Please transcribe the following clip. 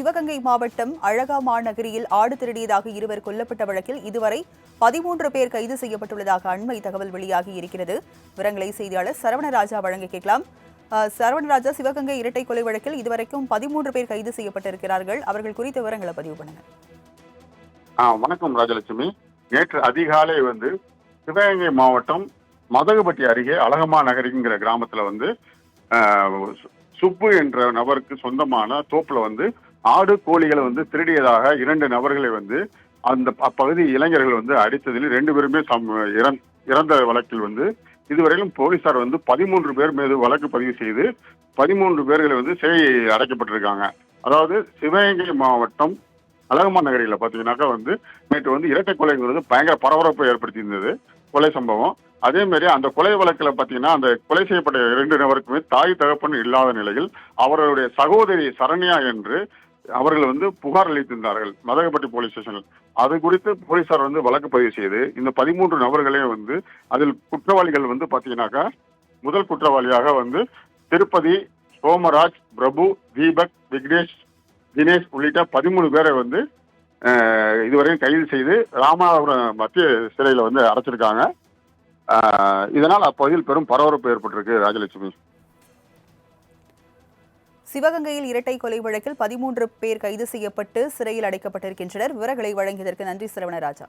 சிவகங்கை மாவட்டம் அழகாமா நகரில் ஆடு திருடியதாக இருவர் கொல்லப்பட்ட வழக்கில் இதுவரை பதிமூன்று பேர் கைது செய்யப்பட்டுள்ளதாக அண்மை தகவல் வெளியாகி இருக்கிறது. விவரங்களை செய்தியாளர் சரவணராஜா வழங்க கேட்கலாம். சரவணராஜா சிவகங்கை இரட்டை கொலை வழக்கில் இதுவரைக்கும் பதிமூன்று பேர் கைது செய்யப்பட்டிருக்கிறார்கள். அவர்கள் குறித்த விவரங்களை பதிவு பண்ணுங்க. ஆ வணக்கம் ராஜலட்சுமி. நேற்று அதிகாலை வந்து சிவகங்கை மாவட்டம் மதகுபட்டி அருகே அழகமா நகரிங்கிற கிராமத்துல வந்து சுப்பு என்ற நபருக்கு சொந்தமான தோப்புல வந்து ஆடு கோழிகளை வந்து திருடியதாக இரண்டு நபர்களை வந்து அந்த அப்பகுதி இளைஞர்கள் வந்து அடித்ததில் ரெண்டு பேருமே சம்- இறந்- இறந்த வழக்கில் வந்து இதுவரையிலும் போலீசார் வந்து பதிமூன்று பேர் மீது வழக்கு பதிவு செய்து பதிமூன்று பேர்களை வந்து சிறை அடைக்கப்பட்டிருக்காங்க. அதாவது சிவகங்கை மாவட்டம் அழகம்மா நகரில் பார்த்தீங்கன்னாக்கா வந்து நேற்று வந்து இரட்டை கொலைங்கிறது பயங்கர பரபரப்பை ஏற்படுத்தியிருந்தது கொலை சம்பவம். அதே மாதிரி அந்த கொலை வழக்கில் பார்த்தீங்கன்னா அந்த கொலை செய்யப்பட்ட இரண்டு நபருக்குமே தாய் தகப்பன் இல்லாத நிலையில் அவர்களுடைய சகோதரி சரண்யா என்று அவர்கள் வந்து புகார் அளித்திருந்தார்கள். மதகப்பட்டி போலீஸ் ஸ்டேஷனில். அது குறித்து போலீசார் வந்து வழக்கு பதிவு செய்து இந்த பதிமூன்று நபர்களையும் வந்து அதில் குற்றவாளிகள் வந்து பார்த்தீங்கன்னாக்கா முதல் குற்றவாளியாக வந்து திருப்பதி சோமராஜ் பிரபு தீபக் விக்னேஷ் தினேஷ் உள்ளிட்ட பதிமூணு பேரை வந்து இதுவரையும் கைது செய்து ராமநாதபுரம் மத்திய சிறையில் வந்து அடைச்சிருக்காங்க. இதனால் அப்பகுதியில் பெரும் பரபரப்பு ஏற்பட்டிருக்கு ராஜலட்சுமி. சிவகங்கையில் இரட்டை கொலை வழக்கில் பதிமூன்று பேர் கைது செய்யப்பட்டு சிறையில் அடைக்கப்பட்டிருக்கின்றனர். விவரங்களை வழங்கியதற்கு நன்றி சரவணராஜா.